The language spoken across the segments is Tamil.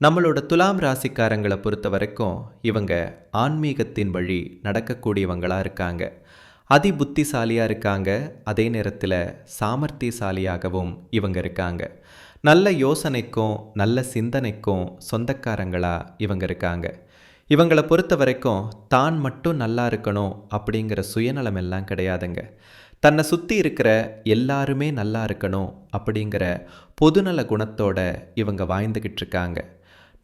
நம்மளோட துலாம் ராசிக்காரங்களை பொறுத்த வரைக்கும் இவங்க ஆன்மீகத்தின் வழி நடக்கக்கூடியவங்களாக இருக்காங்க. அதி புத்திசாலியாக இருக்காங்க. அதே நேரத்தில் சாமர்த்தியசாலியாகவும் இவங்க இருக்காங்க. நல்ல யோசனைக்கும் நல்ல சிந்தனைக்கும் சொந்தக்காரங்களாக இவங்க இருக்காங்க. இவங்களை பொறுத்த வரைக்கும் தான் மட்டும் நல்லா இருக்கணும் அப்படிங்கிற சுயநலம் எல்லாம் கிடையாதுங்க. தன்னை சுற்றி இருக்கிற எல்லாருமே நல்லா இருக்கணும் அப்படிங்கிற பொதுநல குணத்தோட இவங்க வாழ்ந்துக்கிட்டு இருக்காங்க.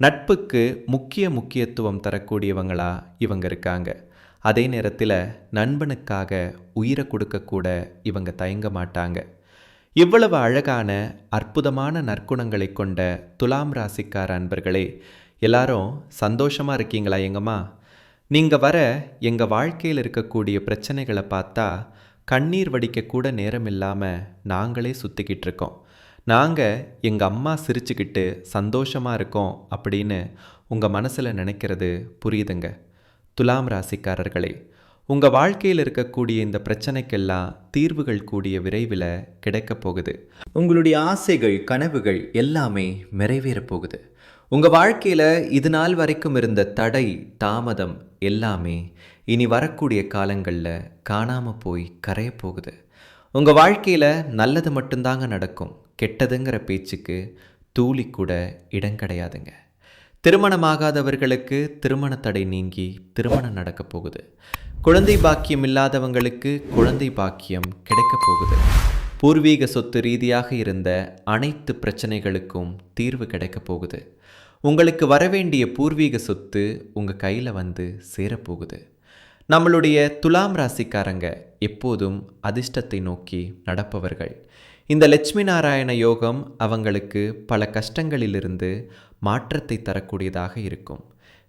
நட்புக்கு முக்கிய முக்கியத்துவம் தரக்கூடியவங்களா இவங்க இருக்காங்க. அதே நேரத்தில் நண்பனுக்காக உயிரை கொடுக்கக்கூட இவங்க தயங்க மாட்டாங்க. இவ்வளவு அழகான அற்புதமான நற்குணங்களை கொண்ட துலாம் ராசிக்கார அன்பர்களே எல்லாரும் சந்தோஷமாக இருக்கீங்களா எங்கம்மா? நீங்கள் வர எங்கள் வாழ்க்கையில் இருக்கக்கூடிய பிரச்சனைகளை பார்த்தா கண்ணீர் வடிக்கக்கூட நேரம் இல்லாமல் நாங்களே சுற்றிக்கிட்டு இருக்கோம். நாங்கள் எங்கள் அம்மா சிரிச்சுக்கிட்டு சந்தோஷமாக இருக்கோம் அப்படின்னு உங்கள் மனசில் நினைக்கிறது புரியுதுங்க. துலாம் ராசிக்காரர்களே உங்கள் வாழ்க்கையில் இருக்கக்கூடிய இந்த பிரச்சனைக்கெல்லாம் தீர்வுகள் கூடிய விரைவில் கிடைக்கப் போகுது. உங்களுடைய ஆசைகள் கனவுகள் எல்லாமே நிறைவேறப் போகுது. உங்கள் வாழ்க்கையில் இது நாள் வரைக்கும் இருந்த தடை தாமதம் எல்லாமே இனி வரக்கூடிய காலங்களில் காணாமல் போய் கரையப் போகுது. உங்கள் வாழ்க்கையில் நல்லது மட்டும்தாங்க நடக்கும். கெட்டதுங்கிற பேச்சுக்கு தூளி கூட இடம் கிடையாதுங்க. திருமணமாகாதவர்களுக்கு திருமண தடை நீங்கி திருமணம் நடக்கப் போகுது. குழந்தை பாக்கியம் இல்லாதவங்களுக்கு குழந்தை பாக்கியம் கிடைக்கப் போகுது. பூர்வீக சொத்து ரீதியாக இருந்த அனைத்து பிரச்சனைகளுக்கும் தீர்வு கிடைக்கப் போகுது. உங்களுக்கு வரவேண்டிய பூர்வீக சொத்து உங்கள் கையில் வந்து சேரப்போகுது நம்மளுடைய துலாம் ராசிக்காரங்க எப்போதும் அதிர்ஷ்டத்தை நோக்கி நடப்பவர்கள். இந்த லட்சுமி நாராயண யோகம் அவங்களுக்கு பல கஷ்டங்களிலிருந்து மாற்றத்தை தரக்கூடியதாக இருக்கும்.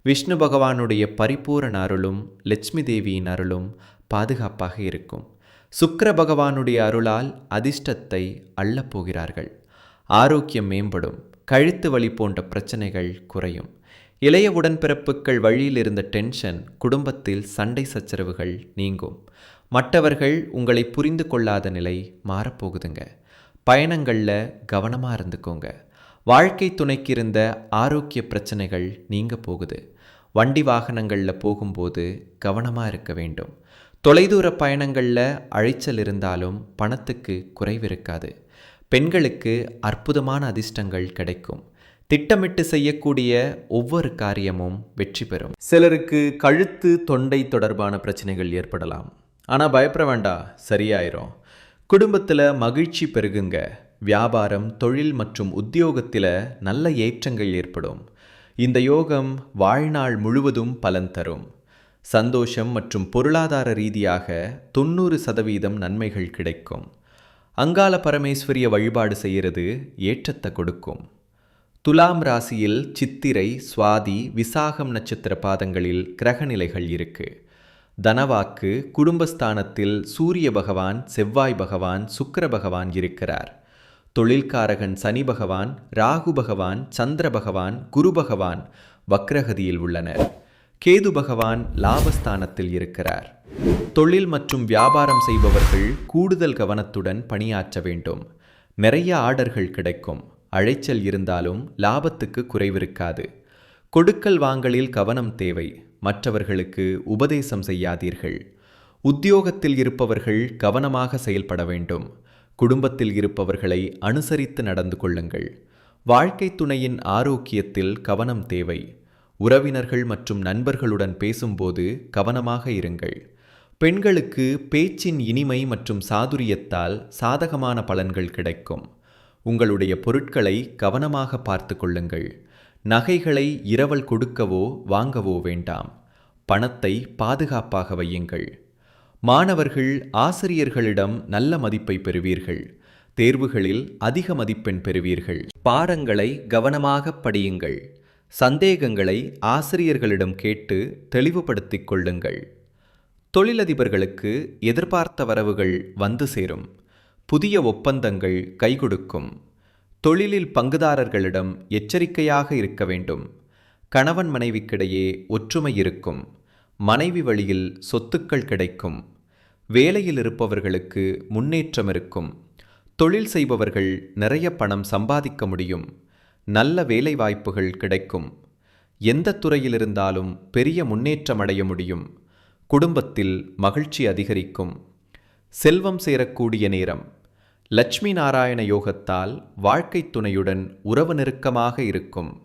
விஷ்ணு பகவானுடைய பரிபூரண அருளும் லட்சுமி தேவியின் அருளும் பாதுகாப்பாக இருக்கும். சுக்கர பகவானுடைய அருளால் அதிர்ஷ்டத்தை அள்ளப் போகிறார்கள். ஆரோக்கியம் மேம்படும் கழுத்து வலி போன்ற பிரச்சனைகள் குறையும். இளைய உடன்பிறப்புகள் வழியில் இருந்த டென்ஷன் குடும்பத்தில் சண்டை சச்சரவுகள் நீங்கும். மற்றவர்கள் உங்களை புரிந்து கொள்ளாத நிலை மாறப்போகுதுங்க. பயணங்களில் கவனமாக இருந்துக்கோங்க. வாழ்க்கை துணைக்கு இருந்த ஆரோக்கிய பிரச்சனைகள் நீங்க போகுது. வண்டி வாகனங்களில் போகும்போது கவனமாக இருக்க வேண்டும். தொலைதூர பயணங்களில் அழைச்சல் இருந்தாலும் பணத்துக்கு குறைவு இருக்காது. பெண்களுக்கு அற்புதமான அதிர்ஷ்டங்கள் கிடைக்கும். திட்டமிட்டு செய்யக்கூடிய ஒவ்வொரு காரியமும் வெற்றி பெறும். சிலருக்கு கழுத்து தொண்டை தொடர்பான பிரச்சனைகள் ஏற்படலாம். ஆனால் பயப்பட வேண்டாம் சரியாயிரும். குடும்பத்தில் மகிழ்ச்சி பெருகுங்க. வியாபாரம் தொழில் மற்றும் உத்தியோகத்தில் நல்ல ஏற்றங்கள் ஏற்படும். இந்த யோகம் வாழ்நாள் முழுவதும் பலன் தரும். சந்தோஷம் மற்றும் பொருளாதார ரீதியாக தொண்ணூறு சதவீதம் நன்மைகள் கிடைக்கும். அங்காள பரமேஸ்வரிய வழிபாடு செய்கிறது ஏற்றத்தை கொடுக்கும். துலாம் ராசியில் சித்திரை சுவாதி விசாகம் நட்சத்திர பாதங்களில் கிரகநிலைகள் இருக்கு. தனவாக்கு குடும்பஸ்தானத்தில் சூரிய பகவான் செவ்வாய் பகவான் சுக்கர பகவான் இருக்கிறார். தொழில்காரகன் சனி பகவான் ராகு பகவான் சந்திர பகவான் குரு பகவான் வக்ரகதியில் உள்ளனர். கேது பகவான் லாபஸ்தானத்தில் இருக்கிறார். தொழில் மற்றும் வியாபாரம் செய்பவர்கள் கூடுதல் கவனத்துடன் பணியாற்ற வேண்டும். நிறைய ஆர்டர்கள் கிடைக்கும். அழைச்சல் இருந்தாலும் லாபத்துக்கு குறைவிருக்காது. கொடுக்கல் வாங்கலில் கவனம் தேவை. மற்றவர்களுக்கு உபதேசம் செய்யாதீர்கள். உத்தியோகத்தில் இருப்பவர்கள் கவனமாக செயல்பட வேண்டும். குடும்பத்தில் இருப்பவர்களை அனுசரித்து நடந்து கொள்ளுங்கள். வாழ்க்கை துணையின் ஆரோக்கியத்தில் கவனம் தேவை. உறவினர்கள் மற்றும் நண்பர்களுடன் பேசும்போது கவனமாக இருங்கள். பெண்களுக்கு பேச்சின் இனிமை மற்றும் சாதுரியத்தால் சாதகமான பலன்கள் கிடைக்கும். உங்களுடைய பொருட்களை கவனமாக பார்த்து கொள்ளுங்கள். நகைகளை இரவல் கொடுக்கவோ வாங்கவோ வேண்டாம். பணத்தை பாதுகாப்பாக வையுங்கள். மாணவர்கள் ஆசிரியர்களிடம் நல்ல மதிப்பை பெறுவீர்கள். தேர்வுகளில் அதிக மதிப்பெண் பெறுவீர்கள். பாடங்களை கவனமாக படியுங்கள். சந்தேகங்களை ஆசிரியர்களிடம் கேட்டு தெளிவுபடுத்திக் கொள்ளுங்கள். தொழிலதிபர்களுக்கு எதிர்பார்த்த வரவுகள் வந்து சேரும். புதிய ஒப்பந்தங்கள் கைகொடுக்கும். தொழிலில் பங்குதாரர்களிடம் எச்சரிக்கையாக இருக்க வேண்டும். கணவன் மனைவிக்கிடையே ஒற்றுமை இருக்கும். மனைவி வழியில் சொத்துக்கள் கிடைக்கும். வேலையில் இருப்பவர்களுக்கு முன்னேற்றம் இருக்கும். தொழில் செய்பவர்கள் நிறைய பணம் சம்பாதிக்க முடியும். நல்ல வேலை வாய்ப்புகள் கிடைக்கும். எந்த துறையிலிருந்தாலும் பெரிய முன்னேற்றம் அடைய முடியும். குடும்பத்தில் மகிழ்ச்சி அதிகரிக்கும். செல்வம் சேரக்கூடிய நேரம். லட்சுமி நாராயண யோகத்தால் வாழ்க்கை துணையுடன் உறவு நெருக்கமாக இருக்கும்.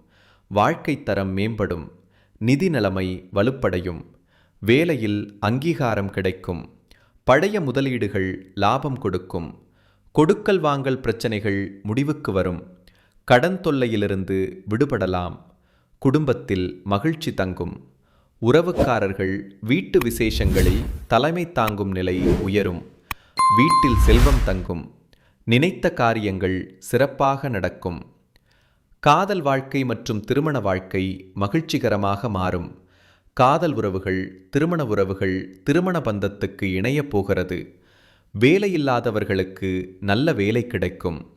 வாழ்க்கை தரம் மேம்படும். நிதி நிலைமை வலுப்படையும். வேலையில் அங்கீகாரம் கிடைக்கும். பழைய முதலீடுகள் லாபம் கொடுக்கும். கொடுக்கல் வாங்கல் பிரச்சனைகள் முடிவுக்கு வரும். கடன் தொல்லையிலிருந்து விடுபடலாம். குடும்பத்தில் மகிழ்ச்சி தங்கும். உறவுக்காரர்கள் வீட்டு விசேஷங்களில் தலைமை தாங்கும் நிலை உயரும். வீட்டில் செல்வம் தங்கும். நினைத்த காரியங்கள் சிறப்பாக நடக்கும். காதல் வாழ்க்கை மற்றும் திருமண வாழ்க்கை மகிழ்ச்சிகரமாக மாறும். காதல் உறவுகள் திருமண உறவுகள் திருமண பந்தத்துக்கு இணையப் போகிறது. வேலையில்லாதவர்களுக்கு நல்ல வேலை கிடைக்கும்.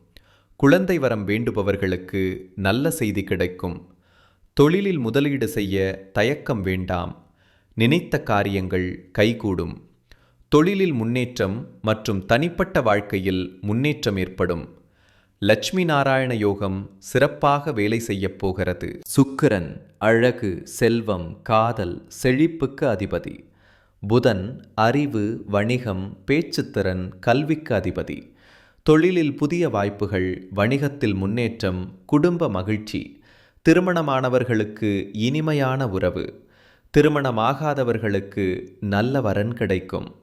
குழந்தை வரம் வேண்டுபவர்களுக்கு நல்ல செய்தி கிடைக்கும். தொழிலில் முதலீடு செய்ய தயக்கம் வேண்டாம். நினைத்த காரியங்கள் கைகூடும். தொழிலில் முன்னேற்றம் மற்றும் தனிப்பட்ட வாழ்க்கையில் முன்னேற்றம் ஏற்படும். லட்சுமி நாராயண யோகம் சிறப்பாக வேலை செய்யப் போகிறது. சுக்கிரன் அழகு செல்வம் காதல் செழிப்புக்கு அதிபதி. புதன் அறிவு வணிகம் பேச்சுத்திறன் கல்விக்கு அதிபதி. தொழிலில் புதிய வாய்ப்புகள் வணிகத்தில் முன்னேற்றம் குடும்ப மகிழ்ச்சி. திருமணமானவர்களுக்கு இனிமையான உறவு. திருமணமாகாதவர்களுக்கு நல்ல வரன் கிடைக்கும்.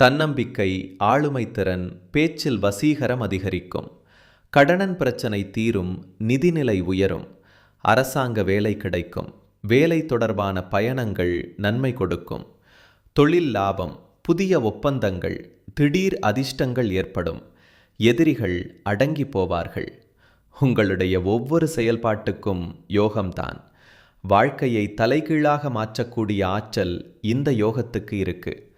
தன்னம்பிக்கை ஆளுமை திறன் பேச்சில் வசீகரம் அதிகரிக்கும். கடனன் பிரச்சனை தீரும் நிதிநிலை உயரும். அரசாங்க வேலை கிடைக்கும். வேலை தொடர்பான பயணங்கள் நன்மை கொடுக்கும். தொழில் லாபம் புதிய ஒப்பந்தங்கள் திடீர் அதிர்ஷ்டங்கள் ஏற்படும். எதிரிகள் அடங்கி போவார்கள். உங்களுடைய ஒவ்வொரு செயல்பாட்டுக்கும் யோகம்தான். வாழ்க்கையை தலைகீழாக மாற்றக்கூடிய ஆற்றல் இந்த யோகத்துக்கு இருக்கு.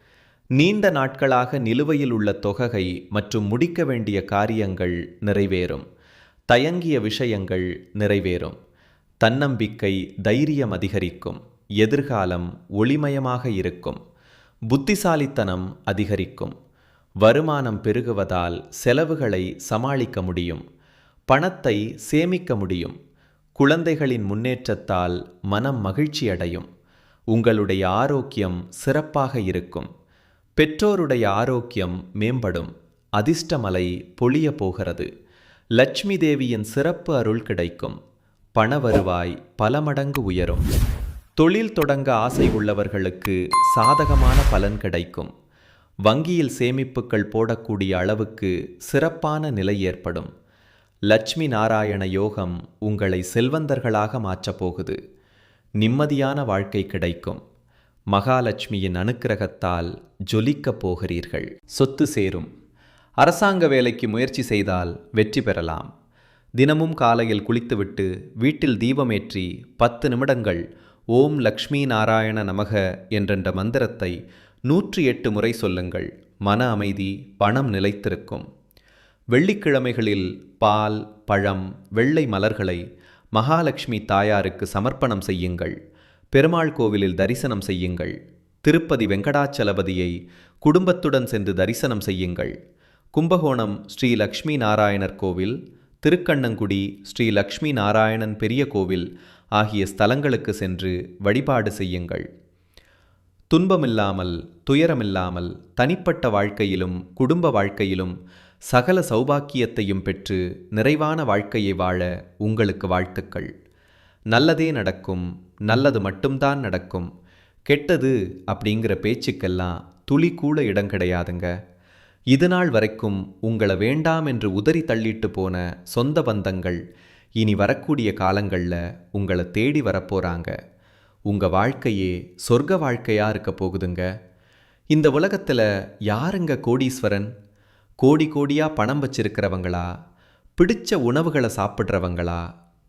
நீண்ட நாட்களாக நிலுவையில் உள்ள தொகை மற்றும் முடிக்க வேண்டிய காரியங்கள் நிறைவேறும். தயங்கிய விஷயங்கள் நிறைவேறும். தன்னம்பிக்கை தைரியம் அதிகரிக்கும். எதிர்காலம் ஒளிமயமாக இருக்கும். புத்திசாலித்தனம் அதிகரிக்கும். வருமானம் பெருகுவதால் செலவுகளை சமாளிக்க முடியும். பணத்தை சேமிக்க முடியும். குழந்தைகளின் முன்னேற்றத்தால் மனம் மகிழ்ச்சி அடையும் உங்களுடைய ஆரோக்கியம் சிறப்பாக இருக்கும். பெற்றோருடைய ஆரோக்கியம் மேம்படும். அதிர்ஷ்டமலை பொழிய போகிறது. லட்சுமி தேவியின் சிறப்பு அருள் கிடைக்கும். பண வருவாய் பல மடங்கு உயரும். தொழில் தொடங்க ஆசை உள்ளவர்களுக்கு சாதகமான பலன் கிடைக்கும். வங்கியில் சேமிப்புகள் போடக்கூடிய அளவுக்கு சிறப்பான நிலை ஏற்படும். லட்சுமி நாராயண யோகம் உங்களை செல்வந்தர்களாக மாற்றப் போகுது. நிம்மதியான வாழ்க்கை கிடைக்கும். மகாலட்சுமியின் அனுக்கிரகத்தால் ஜொலிக்கப் போகிறீர்கள். சொத்து சேரும். அரசாங்க வேலைக்கு முயற்சி செய்தால் வெற்றி பெறலாம். தினமும் காலையில் குளித்துவிட்டு வீட்டில் தீபமேற்றி பத்து நிமிடங்கள் ஓம் லக்ஷ்மி நாராயண நமக என்றென்ற மந்திரத்தை நூற்றி எட்டு முறை சொல்லுங்கள். மன அமைதி பணம் நிலைத்திருக்கும். வெள்ளிக்கிழமைகளில் பால் பழம் வெள்ளை மலர்களை மகாலட்சுமி தாயாருக்கு சமர்ப்பணம் செய்யுங்கள். பெருமாள் கோவிலில் தரிசனம் செய்யுங்கள். திருப்பதி வெங்கடாச்சலபதியை குடும்பத்துடன் சென்று தரிசனம் செய்யுங்கள். கும்பகோணம் ஸ்ரீ லக்ஷ்மி நாராயணர் கோவில் திருக்கண்ணங்குடி ஸ்ரீ லக்ஷ்மி நாராயணன் பெரிய கோவில் ஆகிய ஸ்தலங்களுக்கு சென்று வழிபாடு செய்யுங்கள். துன்பமில்லாமல் துயரமில்லாமல் தனிப்பட்ட வாழ்க்கையிலும் குடும்ப வாழ்க்கையிலும் சகல சௌபாக்கியத்தையும் பெற்று நிறைவான வாழ்க்கையை வாழ உங்களுக்கு வாழ்த்துக்கள். நல்லதே நடக்கும் நல்லது மட்டும்தான் நடக்கும். கெட்டது அப்படிங்கிற பேச்சுக்கெல்லாம் துளி கூட இடம் கிடையாதுங்க. இதுநாள் வரைக்கும் உங்களை வேண்டாம் என்று உதறி தள்ளிட்டு போன சொந்த பந்தங்கள் இனி வரக்கூடிய காலங்களில் உங்களை தேடி வரப்போகிறாங்க உங்கள் வாழ்க்கையே சொர்க்க வாழ்க்கையாக இருக்க போகுதுங்க. இந்த உலகத்தில் யாருங்க கோடீஸ்வரன்? கோடி கோடியாக பணம் வச்சிருக்கிறவங்களா? பிடிச்ச உணவுகளை சாப்பிட்றவங்களா?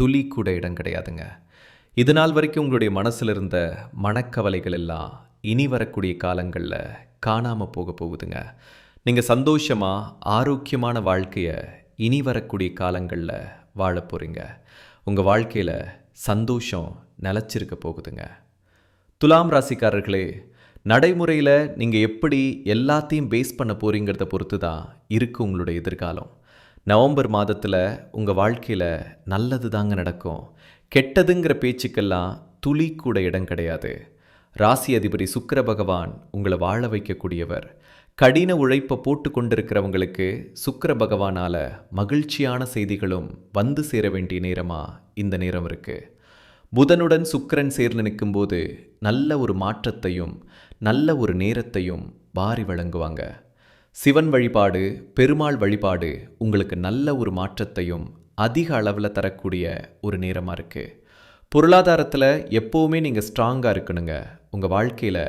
துளி கூட இடம் கிடையாதுங்க. இது நாள் வரைக்கும் உங்களுடைய மனசில் இருந்த மனக்கவலைகள் எல்லாம் இனி வரக்கூடிய காலங்களில் காணாமல் போக போகுதுங்க. நீங்கள் சந்தோஷமாக ஆரோக்கியமான வாழ்க்கையை இனி வரக்கூடிய காலங்களில் வாழ போகிறீங்க உங்கள் வாழ்க்கையில் சந்தோஷம் நிலச்சிருக்க போகுதுங்க. துலாம் ராசிக்காரர்களே நடைமுறையில் நீங்கள் எப்படி எல்லாத்தையும் பேஸ் பண்ண போறீங்கிறத பொறுத்து தான் இருக்குது உங்களுடைய எதிர்காலம். நவம்பர் மாதத்தில் உங்கள் வாழ்க்கையில் நல்லது தாங்க நடக்கும். கெட்டதுங்கிற பேச்சுக்கெல்லாம் துளி கூட இடம் கிடையாது. ராசி அதிபதி சுக்கர பகவான் உங்களை வாழ வைக்கக்கூடியவர். கடின உழைப்பை போட்டு கொண்டிருக்கிறவங்களுக்கு சுக்கர பகவானால் மகிழ்ச்சியான செய்திகளும் வந்து சேர வேண்டிய நேரமாக இந்த நேரம் இருக்குது புதனுடன் சுக்கரன் சேர்ந்து நிற்கும்போது நல்ல ஒரு மாற்றத்தையும் நல்ல ஒரு நேரத்தையும் வாரி வழங்குவாங்க. சிவன் வழிபாடு பெருமாள் வழிபாடு உங்களுக்கு நல்ல ஒரு மாற்றத்தையும் அதிக அளவில் தரக்கூடிய ஒரு நேரமாக இருக்குது பொருளாதாரத்தில் எப்போவுமே நீங்கள் ஸ்ட்ராங்காக இருக்கணுங்க. உங்கள் வாழ்க்கையில்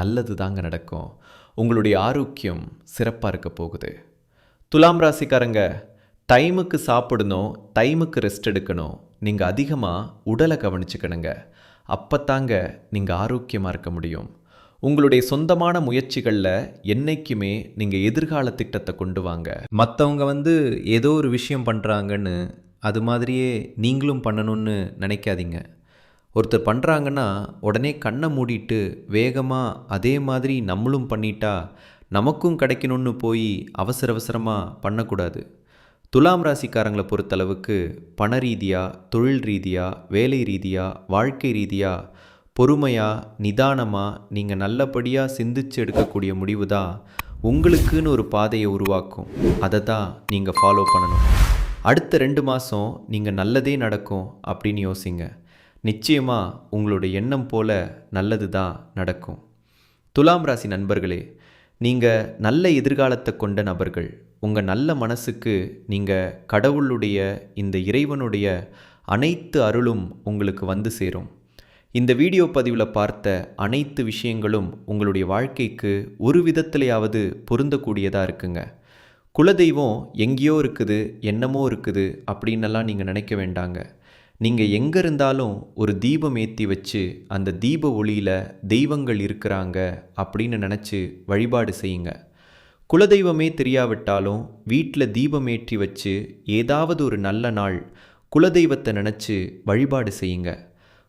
நல்லது தாங்க நடக்கும். உங்களுடைய ஆரோக்கியம் சிறப்பாக இருக்க போகுது. துலாம் ராசிக்காரங்க டைமுக்கு சாப்பிடணும் டைமுக்கு ரெஸ்ட் எடுக்கணும். நீங்கள் அதிகமாக உடலை கவனிச்சுக்கணுங்க. அப்பத்தாங்க நீங்கள் ஆரோக்கியமாக இருக்க முடியும். உங்களுடைய சொந்தமான முயற்சிகளில் என்னைக்குமே நீங்கள் எதிர்கால திட்டத்தை கொண்டு வாங்க. மற்றவங்க வந்து ஏதோ ஒரு விஷயம் பண்ணுறாங்கன்னு அது மாதிரியே நீங்களும் பண்ணணும்னு நினைக்காதீங்க. ஒருத்தர் பண்ணுறாங்கன்னா உடனே கண்ணை மூடிட்டு வேகமாக அதே மாதிரி நம்மளும் பண்ணிட்டா நமக்கும் கிடைக்கணும்னு போய் அவசர அவசரமாக பண்ணக்கூடாது. துலாம் ராசிக்காரங்களை பொறுத்தளவுக்கு பண ரீதியாக தொழில் ரீதியாக வேலை ரீதியாக வாழ்க்கை ரீதியாக பொறுமையாக நிதானமாக நீங்கள் நல்லபடியாக சிந்திச்சு எடுக்கக்கூடிய முடிவு தான் உங்களுக்குன்னு ஒரு பாதையை உருவாக்கும். அதை தான் நீங்கள் ஃபாலோ பண்ணணும். அடுத்த ரெண்டு மாதம் நீங்கள் நல்லதே நடக்கும் அப்படின்னு யோசிங்க. நிச்சயமாக உங்களுடைய எண்ணம் போல நல்லது தான் நடக்கும். துலாம் ராசி நண்பர்களே நீங்கள் நல்ல எதிர்காலத்தை கொண்ட நபர்கள். உங்கள் நல்ல மனசுக்கு நீங்கள் கடவுளுடைய இந்த இறைவனுடைய அனைத்து அருளும் உங்களுக்கு வந்து சேரும். இந்த வீடியோ பதிவில் பார்த்த அனைத்து விஷயங்களும் உங்களுடைய வாழ்க்கைக்கு ஒரு விதத்திலேயாவது பொருந்தக்கூடியதாக இருக்குங்க. குலதெய்வம் எங்கேயோ இருக்குது என்னமோ இருக்குது அப்படின்னெல்லாம் நீங்கள் நினைக்க வேண்டாங்க. நீங்கள் எங்கே இருந்தாலும் ஒரு தீபம் ஏற்றி வச்சு அந்த தீப ஒளியில் தெய்வங்கள் இருக்கிறாங்க அப்படின்னு நினச்சி வழிபாடு செய்யுங்க. குலதெய்வமே தெரியாவிட்டாலும் வீட்டில் தீபம் ஏற்றி வச்சு ஏதாவது ஒரு நல்ல நாள் குலதெய்வத்தை நினச்சி வழிபாடு செய்யுங்க.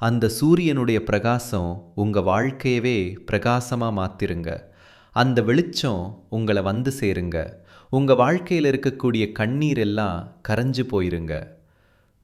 அந்த சூரியனுடைய பிரகாசம் உங்கள் வாழ்க்கையவே பிரகாசமாக மாற்றிருங்க அந்த வெளிச்சம் உங்களை வந்து சேருங்க. உங்கள் வாழ்க்கையில் இருக்கக்கூடிய கண்ணீர் எல்லாம் கரைஞ்சு போயிருங்க.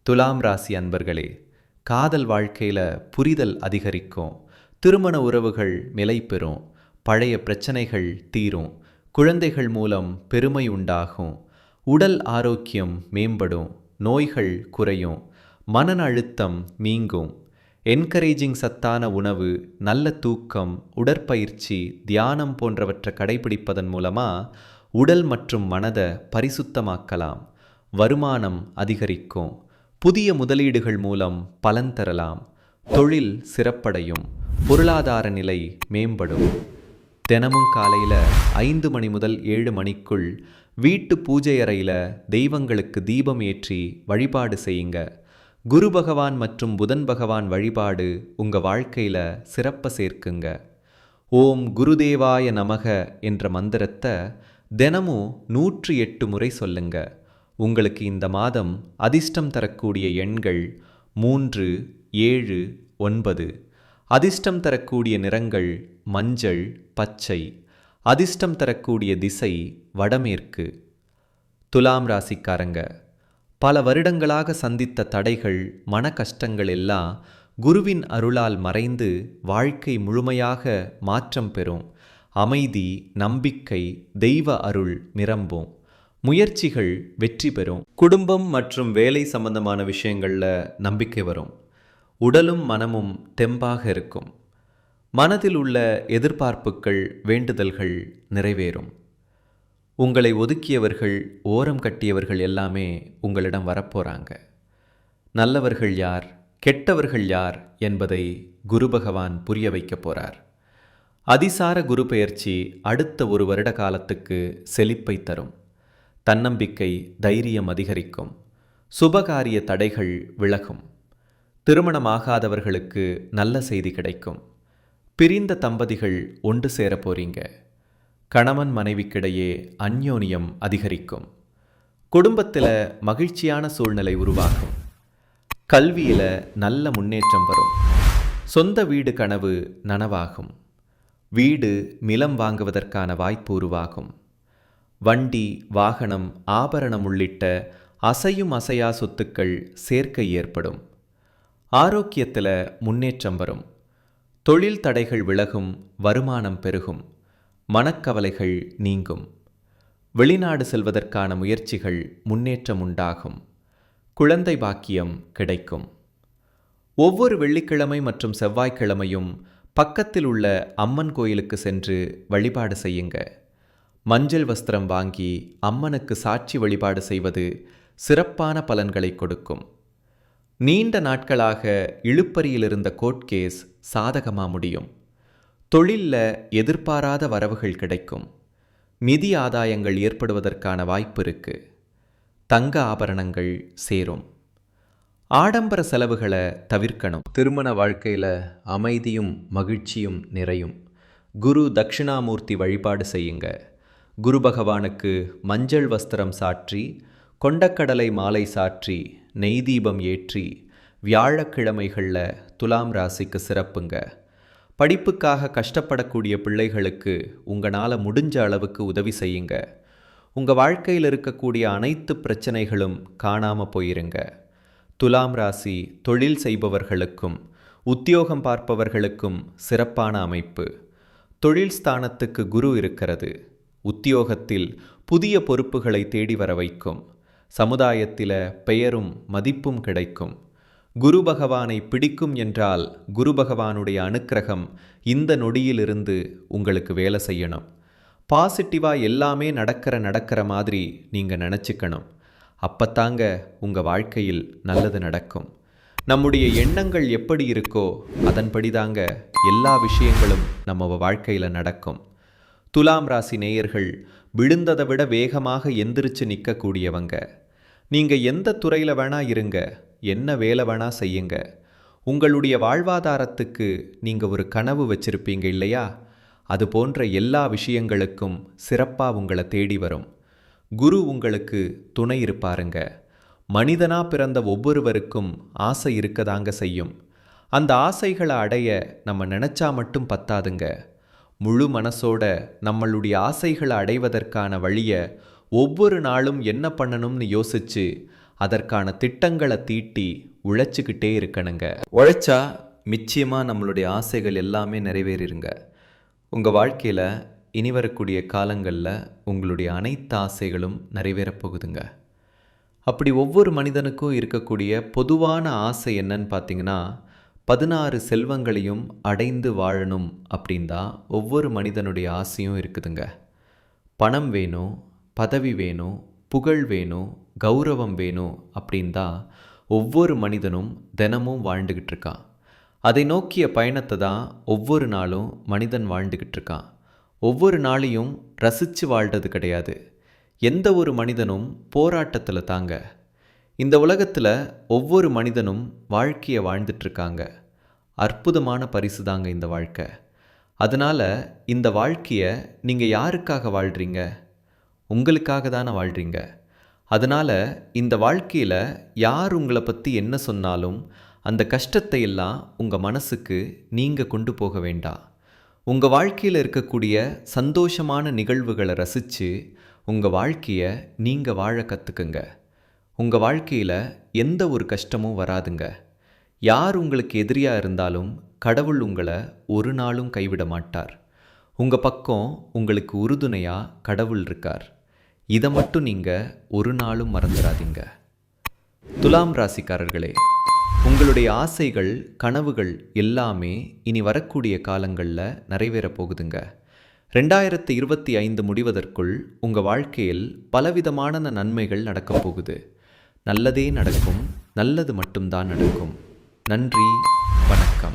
துலாம் ராசி அன்பர்களே காதல் வாழ்க்கையில் புரிதல் அதிகரிக்கும். திருமண உறவுகள் நிலை பெறும். பழைய பிரச்சனைகள் தீரும். குழந்தைகள் மூலம் பெருமை உண்டாகும். உடல் ஆரோக்கியம் மேம்படும். நோய்கள் குறையும். மன அழுத்தம் நீங்கும். என்கரேஜிங் சத்தான உணவு நல்ல தூக்கம் உடற்பயிற்சி தியானம் போன்றவற்றை கடைபிடிப்பதன் மூலமாக உடல் மற்றும் மனதை பரிசுத்தமாக்கலாம் வருமானம் அதிகரிக்கும் புதிய முதலீடுகள் மூலம் பலன் தரலாம் தொழில் சிறப்படையும் பொருளாதார நிலை மேம்படும். தினமும் காலையில் ஐந்து மணி முதல் ஏழு மணிக்குள் வீட்டு பூஜை அறையில் தெய்வங்களுக்கு தீபம் ஏற்றி வழிபாடு செய்யுங்க. குரு பகவான் மற்றும் புதன் பகவான் வழிபாடு உங்கள் வாழ்க்கையில் சிறப்பை சேர்க்குங்க. ஓம் குருதேவாய நமக என்ற மந்திரத்தை தினமும் நூற்றி எட்டு முறை சொல்லுங்க. உங்களுக்கு இந்த மாதம் அதிர்ஷ்டம் தரக்கூடிய எண்கள் மூன்று ஏழு ஒன்பது. அதிர்ஷ்டம் தரக்கூடிய நிறங்கள் மஞ்சள் பச்சை. அதிர்ஷ்டம் தரக்கூடிய திசை வடமேற்கு. துலாம் ராசிக்காரங்க பல வருடங்களாக சந்தித்த தடைகள் மன கஷ்டங்கள் எல்லாம் குருவின் அருளால் மறைந்து வாழ்க்கை முழுமையாக மாற்றம் பெறும். அமைதி நம்பிக்கை தெய்வ அருள் நிரம்பும். முயற்சிகள் வெற்றி பெறும். குடும்பம் மற்றும் வேலை சம்பந்தமான விஷயங்களில் நம்பிக்கை வரும். உடலும் மனமும் தெம்பாக இருக்கும். மனதில் உள்ள எதிர்பார்ப்புகள் வேண்டுதல்கள் நிறைவேறும். உங்களை ஒதுக்கியவர்கள் ஓரம் கட்டியவர்கள் எல்லாமே உங்களிடம் வரப்போறாங்க. நல்லவர்கள் யார் கெட்டவர்கள் யார் என்பதை குரு பகவான் புரிய வைக்கப் போறார். அதிசார குரு பெயர்ச்சி அடுத்த ஒரு வருட காலத்துக்கு செழிப்பை தரும். தன்னம்பிக்கை தைரியம் அதிகரிக்கும். சுபகாரிய தடைகள் விலகும். திருமணமாகாதவர்களுக்கு நல்ல செய்தி கிடைக்கும். பிரிந்த தம்பதிகள் ஒன்று சேர போறீங்க. கணவன் மனைவிக்கிடையே அந்யோன்யம் அதிகரிக்கும். குடும்பத்தில் மகிழ்ச்சியான சூழ்நிலை உருவாகும். கல்வியில் நல்ல முன்னேற்றம் வரும். சொந்த வீடு கனவு நனவாகும். வீடு நிலம் வாங்குவதற்கான வாய்ப்பு உருவாகும். வண்டி வாகனம் ஆபரணம் உள்ளிட்ட அசையும் அசையா சொத்துக்கள் சேர்க்கை ஏற்படும். ஆரோக்கியத்தில் முன்னேற்றம் வரும். தொழில் தடைகள் விலகும் வருமானம் பெருகும். மனக்கவலைகள் நீங்கும். வெளிநாடு செல்வதற்கான முயற்சிகள் முன்னேற்றம் உண்டாகும். குழந்தை பாக்கியம் கிடைக்கும். ஒவ்வொரு வெள்ளிக்கிழமை மற்றும் செவ்வாய்க்கிழமையும் பக்கத்தில் உள்ள அம்மன் கோயிலுக்கு சென்று வழிபாடு செய்யுங்க. மஞ்சள் வஸ்திரம் வாங்கி அம்மனுக்கு சாட்சி வழிபாடு செய்வது சிறப்பான பலன்களை கொடுக்கும். நீண்ட நாட்களாக இழுப்பறியில் இருந்த கோர்ட் கேஸ் சாதகமா முடியும். தொழில்ல எதிர்பாராத வரவுகள் கிடைக்கும். நிதி ஆதாயங்கள் ஏற்படுவதற்கான வாய்ப்பு இருக்கு. தங்க ஆபரணங்கள் சேரும். ஆடம்பர செலவுகளை தவிர்க்கணும். திருமண வாழ்க்கையில் அமைதியும் மகிழ்ச்சியும் நிறையும். குரு தட்சிணாமூர்த்தி வழிபாடு செய்யுங்க. குரு பகவானுக்கு மஞ்சள் வஸ்திரம் சாற்றி கொண்டக்கடலை மாலை சாற்றி நெய் தீபம் ஏற்றி வியாழக்கிழமைகளில் துலாம் ராசிக்கு சிறப்புங்க. படிப்புக்காக கஷ்டப்படக்கூடிய பிள்ளைகளுக்கு உங்களால் முடிஞ்ச அளவுக்கு உதவி செய்யுங்க. உங்கள் வாழ்க்கையில் இருக்கக்கூடிய அனைத்து பிரச்சனைகளும் காணாமல் போயிருங்க. துலாம் ராசி தொழில் செய்பவர்களுக்கும் உத்தியோகம் பார்ப்பவர்களுக்கும் சிறப்பான அமைப்பு. தொழில் ஸ்தானத்துக்கு குரு இருக்கிறது. உத்தியோகத்தில் புதிய பொறுப்புகளை தேடி வர வைக்கும். சமுதாயத்தில் பெயரும் மதிப்பும் கிடைக்கும். குரு பகவானை பிடிக்கும் என்றால் குரு பகவானுடைய அனுக்கிரகம் இந்த நொடியிலிருந்து உங்களுக்கு வேலை செய்யணும். பாசிட்டிவாக எல்லாமே நடக்கிற நடக்கிற மாதிரி நீங்கள் நினச்சிக்கணும். அப்பத்தாங்க உங்கள் வாழ்க்கையில் நல்லது நடக்கும். நம்முடைய எண்ணங்கள் எப்படி இருக்கோ அதன்படி தாங்க எல்லா விஷயங்களும் நம்ம வாழ்க்கையில் நடக்கும். துலாம் ராசி நேயர்கள் விழுந்ததை விட வேகமாக எந்திரிச்சு நிற்கக்கூடியவங்க நீங்கள் எந்த துறையில் வேணா இருங்க. என்ன வேலை வேணா செய்யுங்க. உங்களுடைய வாழ்வாதாரத்துக்கு நீங்கள் ஒரு கனவு வச்சிருப்பீங்க இல்லையா? அது போன்ற எல்லா விஷயங்களுக்கும் சிறப்பாக உங்களை தேடி வரும். குரு உங்களுக்கு துணை இருப்பாருங்க. மனிதனாக பிறந்த ஒவ்வொருவருக்கும் ஆசை இருக்கதாங்க செய்யும். அந்த ஆசைகளை அடைய நம்ம நினச்சா மட்டும் பத்தாதுங்க. முழு மனசோட நம்மளுடைய ஆசைகளை அடைவதற்கான வழியை ஒவ்வொரு நாளும் என்ன பண்ணணும்னு யோசிச்சு அதற்கான திட்டங்களை தீட்டி உழைச்சிக்கிட்டே இருக்கணுங்க. உழைச்சா நிச்சயமாக நம்மளுடைய ஆசைகள் எல்லாமே நிறைவேறிருங்க. உங்கள் வாழ்க்கையில் இனி வரக்கூடிய காலங்களில் உங்களுடைய அனைத்து ஆசைகளும் நிறைவேறப் போகுதுங்க. அப்படி ஒவ்வொரு மனிதனுக்கும் இருக்கக்கூடிய பொதுவான ஆசை என்னன்னு பார்த்தீங்கன்னா பதினாறு செல்வங்களையும் அடைந்து வாழணும் அப்படின் தான் ஒவ்வொரு மனிதனுடைய ஆசையும் இருக்குதுங்க. பணம் வேணும் பதவி வேணும் புகழ் வேணும் கௌரவம் வேணும் அப்படின் தான் ஒவ்வொரு மனிதனும் தினமும் வாழ்ந்துக்கிட்டு இருக்கான் அதை நோக்கிய பயணத்தை தான் ஒவ்வொரு நாளும் மனிதன் வாழ்ந்துக்கிட்டு இருக்கான் ஒவ்வொரு நாளையும் ரசித்து வாழ்கிறது கிடையாது. எந்த ஒரு மனிதனும் போராட்டத்தில் தாங்க. இந்த உலகத்தில் ஒவ்வொரு மனிதனும் வாழ்க்கையை வாழ்ந்துட்டுருக்காங்க. அற்புதமான பரிசு தாங்க இந்த வாழ்க்கை. அதனால் இந்த வாழ்க்கையை நீங்கள் யாருக்காக வாழ்கிறீங்க உங்களுக்காக தானே வாழ்கிறீங்க அதனால் இந்த வாழ்க்கையில் யார் உங்களை பற்றி என்ன சொன்னாலும் அந்த கஷ்டத்தை எல்லாம் உங்கள் மனசுக்கு நீங்கள் கொண்டு போக வேண்டாம் உங்கள் வாழ்க்கையில் இருக்கக்கூடிய சந்தோஷமான நிகழ்வுகளை ரசித்து உங்கள் வாழ்க்கையை நீங்கள் வாழ கற்றுக்குங்க உங்கள் வாழ்க்கையில் எந்த ஒரு கஷ்டமும் வராதுங்க. யார் உங்களுக்கு எதிரியாக இருந்தாலும் கடவுள் உங்களை ஒரு நாளும் கைவிட மாட்டார். உங்கள் பக்கம் உங்களுக்கு உறுதுணையாக கடவுள் இருக்கார். இதை மட்டும் நீங்கள் ஒரு நாளும் மறந்துடாதீங்க துலாம் ராசிக்காரர்களே உங்களுடைய ஆசைகள் கனவுகள் எல்லாமே இனி வரக்கூடிய காலங்களில் நிறைவேறப் போகுதுங்க. ரெண்டாயிரத்து இருபத்தி ஐந்து முடிவதற்குள் உங்கள் வாழ்க்கையில் பலவிதமான நன்மைகள் நடக்கப் போகுது. நல்லதே நடக்கும் நல்லது மட்டும்தான் நடக்கும். நன்றி வணக்கம்.